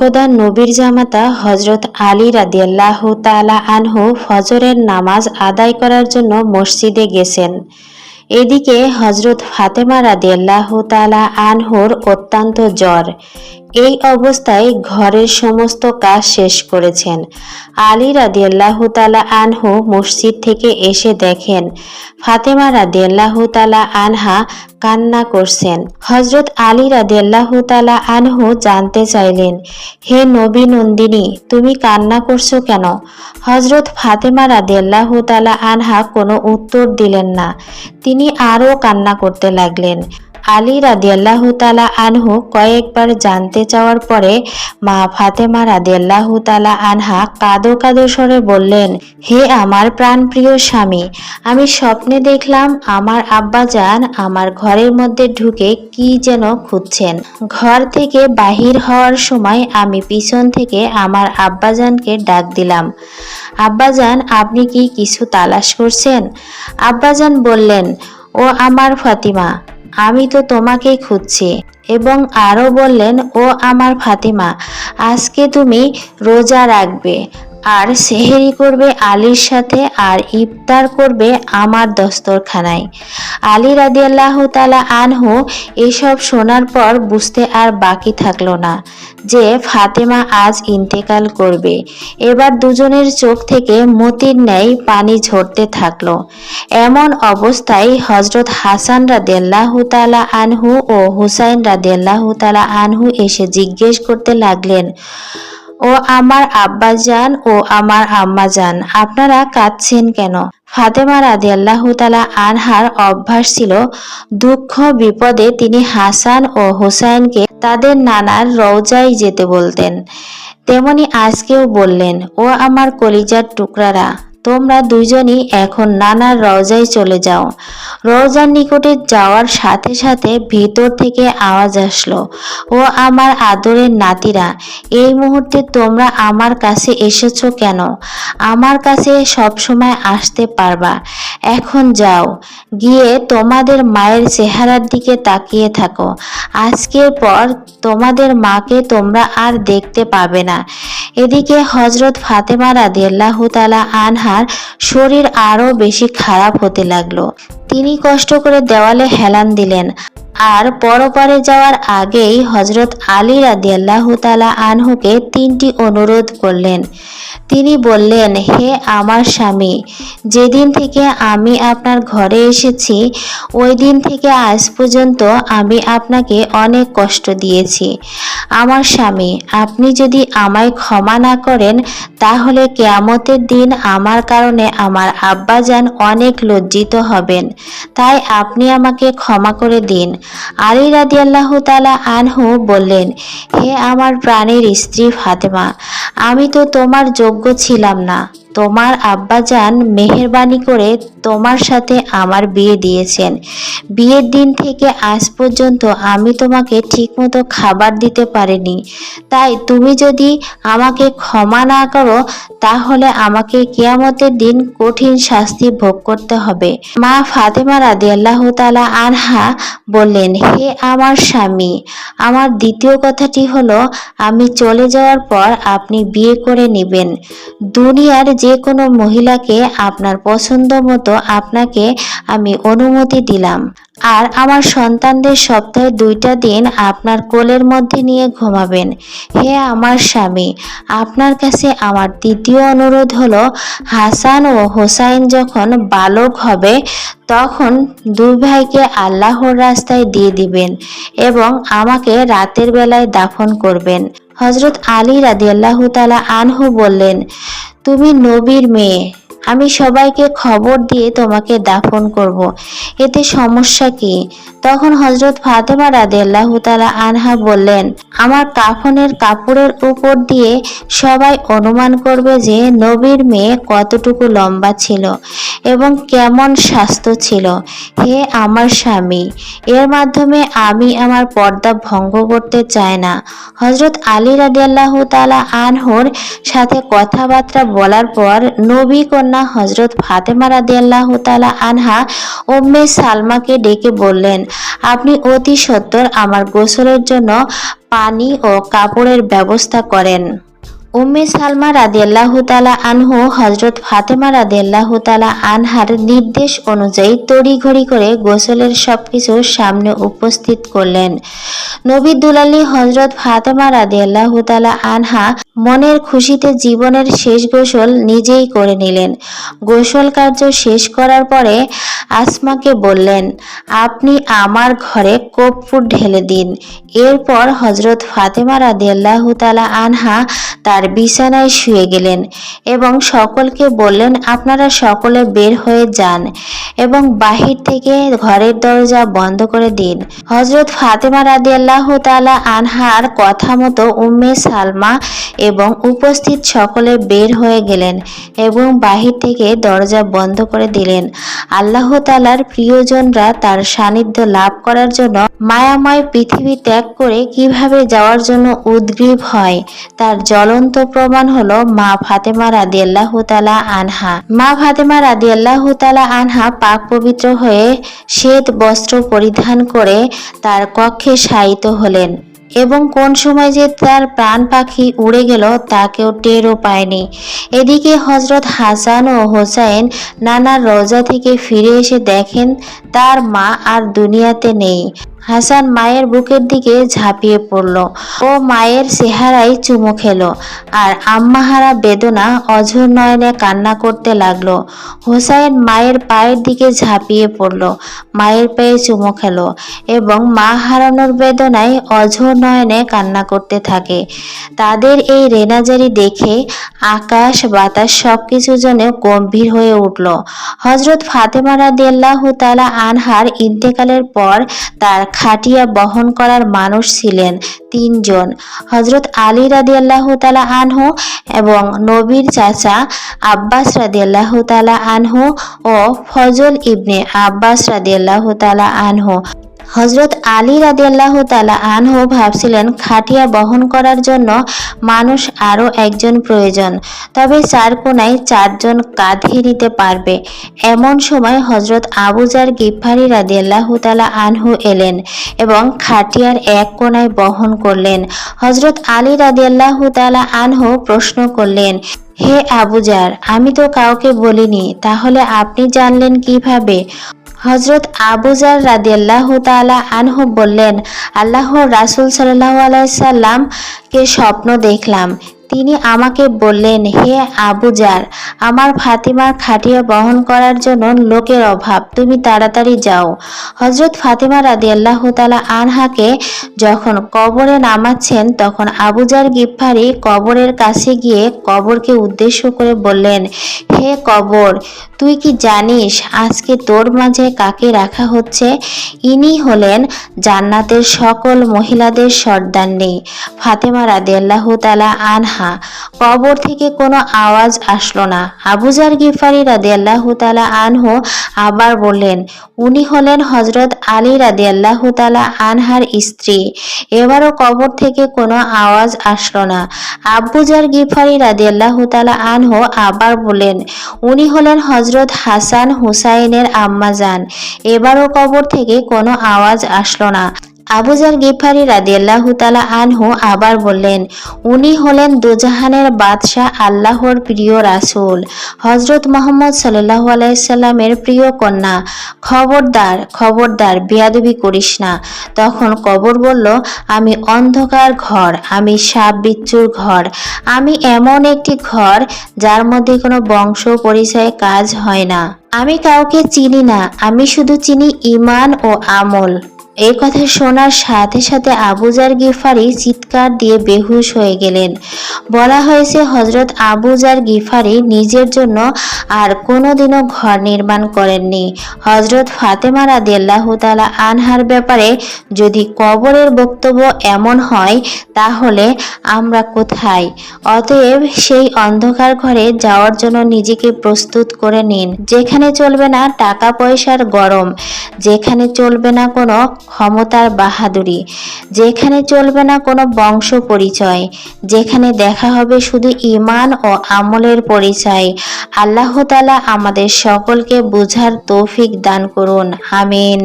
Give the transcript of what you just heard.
খোদা নবীর জামাতা হজরত আলী রাদিয়াল্লাহ তালা আনহু ফজরের নামাজ আদায় করার জন্য মসজিদে গেছেন। এদিকে হজরত ফাতেমা রাদিয়াল্লাহ তালা আনহুর অত্যন্ত জ্বর। এই অবস্থায় ঘরের সমস্ত কাজ শেষ করেছেন। আলী রাদিয়াল্লাহ তালা আনহু মসজিদ থেকে এসে দেখেন, ফাতেমা রাদিয়াল্লাহ তালা আনহা কান্না করছেন। হজরত আলী রাদিয়াল্লাহ তালা আনহু জানতে চাইলেন, হে নবী নন্দিনী, তুমি কান্না করছ কেন? হজরত ফাতেমা রাদিয়াল্লাহ তালা আনহা কোনো উত্তর দিলেন না। তিনি আরও কান্না করতে লাগলেন। আলী রাদিয়াল্লাহ তালা আনহু কয়েকবার জানতে চাওয়ার পরে মা ফাতেমা রাদিয়াল্লাহ তালা আনহা কাদো কাদো স্বরে বললেন, হে আমার প্রাণপ্রিয় স্বামী, আমি স্বপ্নে দেখলাম আমার আব্বাজান আমার ঘরের মধ্যে ঢুকে কি যেন খুঁজছেন। ঘর থেকে বাহির হওয়ার সময় আমি পিছন থেকে আমার আব্বাজানকে ডাক দিলাম, আব্বাজান, আপনি কি কিছু তালাশ করছেন? আব্বাজান বললেন, ও আমার ফাতিমা আমি তো তোমাকেই খুঁজছি। এবং আরও বললেন ও আমার ফাতিমা আজকে তুমি রোজা রাখবে। আর সেহেরি করবে আলীর সাথে আর ইফতার করবে আমার দস্তরখানায়। আলী রাদিয়াল্লাহ তালা আনহু এসব শোনার পর বুঝতে আর বাকি থাকল না যে ফাতেমা আজ ইন্তেকাল করবে। এবার দুজনের চোখ থেকে মতির ন্যায় পানি ঝরতে থাকল। এমন অবস্থায় হজরত হাসান রাদিয়াল্লাহ তালা আনহু ও হুসাইন রাদিয়াল্লাহ তালা আনহু এসে জিজ্ঞেস করতে লাগলেন ও আমার আব্বা আব্বাজান ও আমার আম্মা আম্মাজান, আপনারা কাঁদছেন কেন? ফাতেমা রাদিয়াল্লাহ তালা আনহার অভ্যাস ছিল, দুঃখ, বিপদে তিনি হাসান ও হোসাইনকে তাদের নানার রওজাই যেতে বলতেন। তেমনি আজকেও বললেন, ও আমার কলিজার টুকরারা। তোমরা দুইজনই এখন নানার রওজায় চলে যাও। রওজার নিকটে যাওয়ার সাথে সাথে ভিতর থেকে আওয়াজ আসলো, ও আমার আদরের নাতিরা, এই মুহূর্তে তোমরা আমার কাছে এসেছ কেন? আমার কাছে সবসময় আসতে পারবা। এখন যাও, গিয়ে তোমাদের মায়ের চেহারার দিকে তাকিয়ে থাকো। আজকের পর তোমাদের মাকে তোমরা আর দেখতে পাবে না। এদিকে হজরত ফাতেমা রাদিয়াল্লাহু তালা আনহার শরীর আরও বেশি খারাপ হতে লাগল। তিনি কষ্ট করে দেওয়ালে হেলান দিলেন। আর পরপারে যাওয়ার আগেই হজরত আলী রাদিয়াল্লাহু তালা আনহুকে তিনটি অনুরোধ করলেন। তিনি বললেন, হে আমার স্বামী, যেদিন থেকে আমি আপনার ঘরে এসেছি, ওই দিন থেকে আজ পর্যন্ত আমি আপনাকে অনেক কষ্ট দিয়েছি। আমার স্বামী, আপনি যদি আমায় ক্ষমা না করেন, তাহলে কেয়ামতের দিন আমার কারণে আমার আব্বাজান অনেক লজ্জিত হবেন। তাই আপনি আমাকে ক্ষমা করে দিন। আলী রাদি আল্লাহ তালা আনহু বললেন, হে আমার প্রাণের স্ত্রী ফাতেমা, আমি তো তোমার যোগ্য ছিলাম না। তোমার আব্বাজান মেহেরবানি করে তোমার সাথে আমার বিয়ে দিয়েছেন। বিয়ের দিন থেকে আজ পর্যন্ত আমি তোমাকে ঠিকমতো খাবার দিতে পারিনি। তাই তুমি যদি আমাকে ক্ষমা না করো, তাহলে আমাকে কেয়ামতের দিন কঠিন শাস্তি ভোগ করতে হবে। মা ফাতেমা রাদিয়াল্লাহ তালা আনহা বললেন, হে আমার স্বামী, আমার দ্বিতীয় কথাটি হলো, আমি চলে যাওয়ার পর আপনি বিয়ে করে নেবেন। দুনিয়ার যে কোনো মহিলাকে আপনার পছন্দ মতো আপনাকে আমি অনুমতি দিলাম। আর আমার সন্তানদের সপ্তাহে দুইটা দিন আপনার কোলের মধ্যে নিয়ে ঘুমাবেন। হে আমার স্বামী, আপনার কাছে আমার দ্বিতীয় অনুরোধ হলো, হাসান ও হোসাইন যখন বালক হবে, তখন দুই ভাইকে আল্লাহর রাস্তায় দিয়ে দিবেন এবং আমাকে রাতের বেলায় দাফন করবেন। হজরত আলী রাদিয়াল্লাহু তালা আনহু বললেন তুমি নবীর মেয়ে আমি সবাইকে খবর দিয়ে তোমাকে দাফন করব। এতে সমস্যা কি তখন হজরত ফাতেমা রাদিয়াল্লাহু তালা আনহা বললেন, আমার কাফনের কাপড়ের উপর দিয়ে সবাই অনুমান করবে যে নবীর মেয়ে কতটুকু লম্বা ছিল এবং কেমন স্বাস্থ্য ছিল। হে আমার স্বামী, এর মাধ্যমে আমি আমার পর্দা ভঙ্গ করতে চাই না। হজরত আলী রাদিয়াল্লাহু তালা আনহর সাথে কথাবার্তা বলার পর নবী কন্যা হজরত ফাতেমা রাদিয়াল্লাহু তালা আনহা উম্মে সালমাকে ডেকে বললেন আপনি অতি সত্বর আমার গোসলের জন্য পানি ও কাপড়ের ব্যবস্থা করেন। উম্মে সালমা রাদিয়াল্লাহু তাআলা আনহু হজরত ফাতেমা রাদিয়াল্লাহু তাআলা আনহার নির্দেশ অনুযায়ী তড়িঘড়ি করে গোসলের সবকিছু সামনে উপস্থিত করলেন। নবী দুলালী হজরত ফাতেমা রাদিয়াল্লাহু তাআলা আনহা মনের খুশিতে জীবনের শেষ গোসল নিজেই করে নিলেন। গোসল কার্য শেষ করার পরে আসমাকে বললেন, আপনি আমার ঘরে কর্পূর ঢেলে দিন। এরপর হজরত ফাতেমা রাদিয়াল্লাহু আনহা তার বিছানায় শুয়ে গেলেন এবং সকলকে বললেন, আপনারা সকলে বের হয়ে যান। এবং বাহির থেকে ঘরের দরজা বন্ধ করে দিন। হজরত ফাতেমা রাদিয়াল্লাহু তাআলা আনহার কথা মতো উম্মে সালমা এবং উপস্থিত সকলে বের হয়ে গেলেন এবং বাহির থেকে দরজা বন্ধ করে দিলেন। আল্লাহ তালার প্রিয়জনরা তার সান্নিধ্য লাভ করার জন্য মায়াময় পৃথিবী ত্যাগ করে কীভাবে যাওয়ার জন্য উদ্গ্রীব হয়, তার জ্বলন্ত প্রমাণ হলো মা ফাতেমা রাদিয়াল্লাহ তালা আনহা। মা ফাতেমা রাদিয়াল্লাহ তালা আনহা পাক পবিত্র হয়ে শ্বেত বস্ত্র পরিধান করে তার কক্ষে শায়িত হলেন। এবং কোন সময় যে তার প্রাণ পাখি উড়ে গেল তা কেউ টেরও পায়নি। এদিকে হজরত হাসান ও হোসাইন নানা রোজা থেকে ফিরে এসে দেখেন, তার মা আর দুনিয়াতে নেই। হাসান মায়ের বুকের দিকে ঝাঁপিয়ে পড়ল ও মায়ের চেহারায় চুমু খেলো। আর আম্মাহারা বেদনা অঝোর নয়নে কান্না করতে লাগল। হোসাইন মায়ের পায়ের দিকে ঝাঁপিয়ে পড়ল। মায়ের পায়ে চুমু খেলো এবং মা হারানোর বেদনায় অঝোর নয়নে কান্না করতে থাকে। তাদের এই রেনাজারি দেখে আকাশ, বাতাস সবকিছু যেন গম্ভীর হয়ে উঠল। হজরত ফাতেমা রাদিয়াল্লাহু তাআলা আনহার ইন্তেকালের পর তার খাটিয়া বহন করার মানুষ ছিলেন তিনজন। হজরত আলী রাদি আল্লাহ তালা আনহু এবং নবীর চাচা আব্বাস রাদি আল্লাহ তালা আনহু ও ফজল ইবনে আব্বাস রাদি আল্লাহ তালা আনহু। হজরত আলী রাদিয়াল্লাহ তালা আনহু ভাবছিলেন খাটিয়া বহন করার জন্য মানুষ আরও একজন প্রয়োজন। তবে চার কোনায় চারজন কাঁধে নিতে পারবে। এমন সময় হজরত আবুজার গিফারি রাদিয়াল্লাহ তালা আনহু এলেন এবং খাটিয়ার এক কোনায় বহন করলেন। হজরত আলী রাদিয়াল্লাহ তালা আনহু প্রশ্ন করলেন, হে আবুজার আমি তো কাউকে বলিনি, তাহলে আপনি জানলেন কীভাবে? হজরত আবুজার আল্লাহ তালা আনহু বললেন আল্লাহ রাসুল সাল্লাহ আলাইসাল্লামকে স্বপ্ন দেখলাম। তিনি আমাকে বললেন, হে আবুজার আমার ফাতিমার খাটিয়া বহন করার জন্য লোকের অভাব, তুমি তাড়াতাড়ি যাও। হজরত ফাতিমা রাদিয়াল্লাহ তালা আনহাকে যখন কবরে নামাচ্ছেন, তখন আবুজার গিফারি কবরের কাছে গিয়ে কবরকে উদ্দেশ্য করে বললেন, হে কবর, তুই কি জানিস আজকে তোর মাঝে কাকে রাখা হচ্ছে? ইনি হলেন জান্নাতের সকল মহিলাদের সর্দান্নি ফাতেমা রাদিয়াল্লাহ তালা আনহা কবর থেকে কোনো আওয়াজ আসলো না। আবুজার গিফারি রাদিয়াল্লাহ তালা আনহু আবার বললেন, উনি হলেন হজরত আলী রাদিয়াল্লাহ তালা আনহার স্ত্রী। এবারও কবর থেকে কোনো আওয়াজ আসলো না। আব্বুজার গিফারি রাদিয়াল্লাহ তালা আনহু আবার বলেন উনি হলেন হজরত হাসান হুসাইনের আম্মাজান এবারও কবর থেকে কোনো আওয়াজ আসলো না। আবুজার গিফারি রাদিয়াল্লাহু তালা আনহু আবার বললেন, উনি হলেন দুজাহানের বাদশাহ আল্লাহর প্রিয় রাসূল। হজরত মোহাম্মদ সাল্লাল্লাহু আলাইসাল্লামের প্রিয় কন্যা। খবরদার খবরদার, বিয়াদবি করিস না। তখন কবর বলল, আমি অন্ধকার ঘর, আমি সাপ বিচ্ছুর ঘর। আমি এমন একটি ঘর যার মধ্যে কোনো বংশ পরিচয় কাজ হয় না। আমি কাউকে চিনি না, আমি শুধু চিনি ইমান ও আমল। এই কথা শোনার সাথে সাথে আবুজার গিফারি চিৎকার দিয়ে বেহুশ হয়ে গেলেন। বলা হয়েছে হজরত আবুজার গিফারি নিজের জন্য আর কোনোদিনও ঘর নির্মাণ করেননি। হজরত ফাতেমা রাদিয়াল্লাহ তালা আনহার ব্যাপারে যদি কবরের বক্তব্য এমন হয়, তাহলে আমরা কোথায়? অতএব সেই অন্ধকার ঘরে যাওয়ার জন্য নিজেকে প্রস্তুত করে নিন। যেখানে চলবে না টাকা পয়সার গরম, যেখানে চলবে না কোনো ক্ষমতার বাহাদুরি। যেখানে চলবে না কোনো বংশ পরিচয়, যেখানে দেখা হবে শুধু ইমান ও আমলের পরিচয়। আল্লাহ তালা আমাদের সকলকে বুঝার তৌফিক দান করুন। আমিন।